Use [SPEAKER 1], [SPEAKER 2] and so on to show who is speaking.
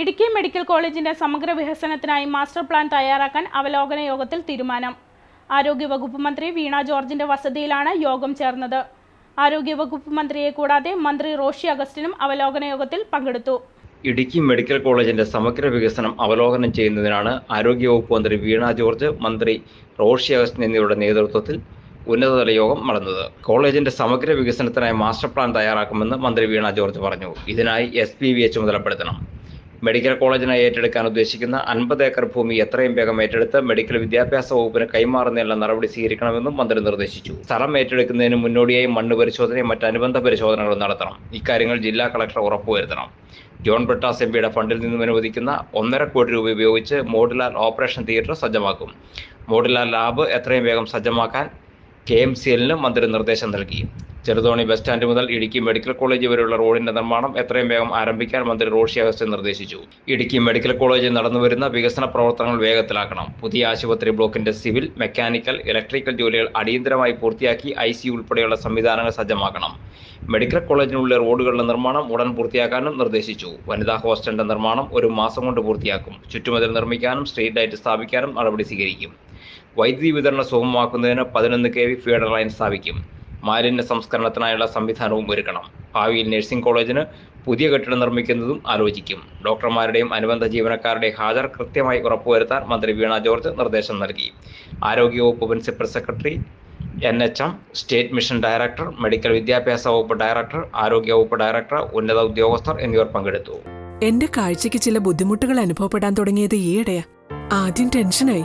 [SPEAKER 1] Idukki medical കോളേജിന്റെ സമഗ്ര വികസനത്തിനായി മാസ്റ്റർ പ്ലാൻ തയ്യാറാക്കാൻ അവലോകന യോഗത്തിൽ തീരുമാനം. ആരോഗ്യവകുപ്പ് മന്ത്രി വീണ ജോർജിന്റെ വസതിയിലാണ് യോഗം ചേർന്നത്. ആരോഗ്യവകുപ്പ് മന്ത്രിയെ കൂടാതെ മന്ത്രി റോഷി അഗസ്റ്റിനും അവലോകന യോഗത്തിൽ പങ്കെടുത്തു.
[SPEAKER 2] ഇടുക്കി മെഡിക്കൽ കോളേജിന്റെ സമഗ്ര വികസനം അവലോകനം ചെയ്യുന്നതിനാണ് ആരോഗ്യവകുപ്പ് മന്ത്രി വീണ ജോർജ് മന്ത്രി റോഷി അഗസ്റ്റിൻ എന്നിവരുടെ നേതൃത്വത്തിൽ ഉന്നതതല യോഗം നടന്നത്. കോളേജിന്റെ സമഗ്ര വികസനത്തിനായി മാസ്റ്റർ പ്ലാൻ തയ്യാറാക്കുമെന്ന് മന്ത്രി വീണ ജോർജ് പറഞ്ഞു. ഇതിനായി എസ് പി ചുമതലപ്പെടുത്തണം. മെഡിക്കൽ കോളേജിനായി ഏറ്റെടുക്കാൻ ഉദ്ദേശിക്കുന്ന അൻപത് ഏക്കർ ഭൂമി എത്രയും വേഗം ഏറ്റെടുത്ത് മെഡിക്കൽ വിദ്യാഭ്യാസ വകുപ്പിന് കൈമാറുന്നതിനുള്ള നടപടി സ്വീകരിക്കണമെന്നും മന്ത്രി നിർദ്ദേശിച്ചു. സ്ഥലം ഏറ്റെടുക്കുന്നതിന് മുന്നോടിയായി മണ്ണ് പരിശോധനയും മറ്റ് അനുബന്ധ പരിശോധനകളും നടത്തണം. ഇക്കാര്യങ്ങൾ ജില്ലാ കളക്ടർ ഉറപ്പുവരുത്തണം ജോൺ ബ്രിട്ടാസ് എം പിയുടെ ഫണ്ടിൽ നിന്നും അനുവദിക്കുന്ന ഒന്നര കോടി രൂപ ഉപയോഗിച്ച് മോഡുലാർ ഓപ്പറേഷൻ തിയേറ്റർ സജ്ജമാക്കും. മോഡുലാർ ലാബ് എത്രയും വേഗം സജ്ജമാക്കാൻ കെ എം സി എല്ലിന് മന്ത്രി നിർദ്ദേശം നൽകി. ചെറുതോണി ബസ് സ്റ്റാൻഡ് മുതൽ ഇടുക്കി മെഡിക്കൽ കോളേജ് വരെയുള്ള റോഡിന്റെ നിർമ്മാണം എത്രയും വേഗം ആരംഭിക്കാൻ മന്ത്രി റോഷി അഗസ്റ്റ് നിർദ്ദേശിച്ചു. ഇടുക്കി മെഡിക്കൽ കോളേജിൽ നടന്നുവരുന്ന വികസന പ്രവർത്തനങ്ങൾ വേഗത്തിലാക്കണം. പുതിയ ആശുപത്രി ബ്ലോക്കിന്റെ സിവിൽ മെക്കാനിക്കൽ ഇലക്ട്രിക്കൽ ജോലികൾ അടിയന്തരമായി പൂർത്തിയാക്കി ഐ സി ഉൾപ്പെടെയുള്ള സംവിധാനങ്ങൾ സജ്ജമാക്കണം. മെഡിക്കൽ കോളേജിനുള്ളിലെ റോഡുകളുടെ നിർമ്മാണം ഉടൻ പൂർത്തിയാക്കാനും നിർദ്ദേശിച്ചു. വനിതാ ഹോസ്റ്റലിന്റെ നിർമ്മാണം ഒരു മാസം കൊണ്ട് പൂർത്തിയാക്കും. ചുറ്റുമതിൽ നിർമ്മിക്കാനും സ്ട്രീറ്റ് ലൈറ്റ് സ്ഥാപിക്കാനും നടപടി സ്വീകരിക്കും. വൈദ്യുതി വിതരണം സുഗമമാക്കുന്നതിന് പതിനൊന്ന് കെ വി ഫീഡർ ലൈൻ സ്ഥാപിക്കും. മാലിന്യ സംസ്കരണത്തിനായുള്ള സംവിധാനവും ഒരുക്കണം. ഭാവിയിൽ നഴ്സിംഗ് കോളേജിന് പുതിയ കെട്ടിടം നിർമ്മിക്കുന്നതും ആലോചിക്കും. ഡോക്ടർമാരുടെയും അനുബന്ധ ജീവനക്കാരുടെയും ഹാജർ കൃത്യമായി ഉറപ്പുവരുത്താൻ മന്ത്രി വീണ ജോർജ് നിർദ്ദേശം നൽകി. ആരോഗ്യവകുപ്പ് principal secretary N H M state mission director medical വിദ്യാഭ്യാസ വകുപ്പ് ഡയറക്ടർ ആരോഗ്യവകുപ്പ് ഡയറക്ടർ ഉന്നത ഉദ്യോഗസ്ഥർ എന്നിവർ പങ്കെടുത്തു.
[SPEAKER 3] എന്റെ കാഴ്ചയ്ക്ക് ചില ബുദ്ധിമുട്ടുകൾ അനുഭവപ്പെടാൻ തുടങ്ങിയത് ഈയിടെയാ. ആദ്യം ടെൻഷനായി.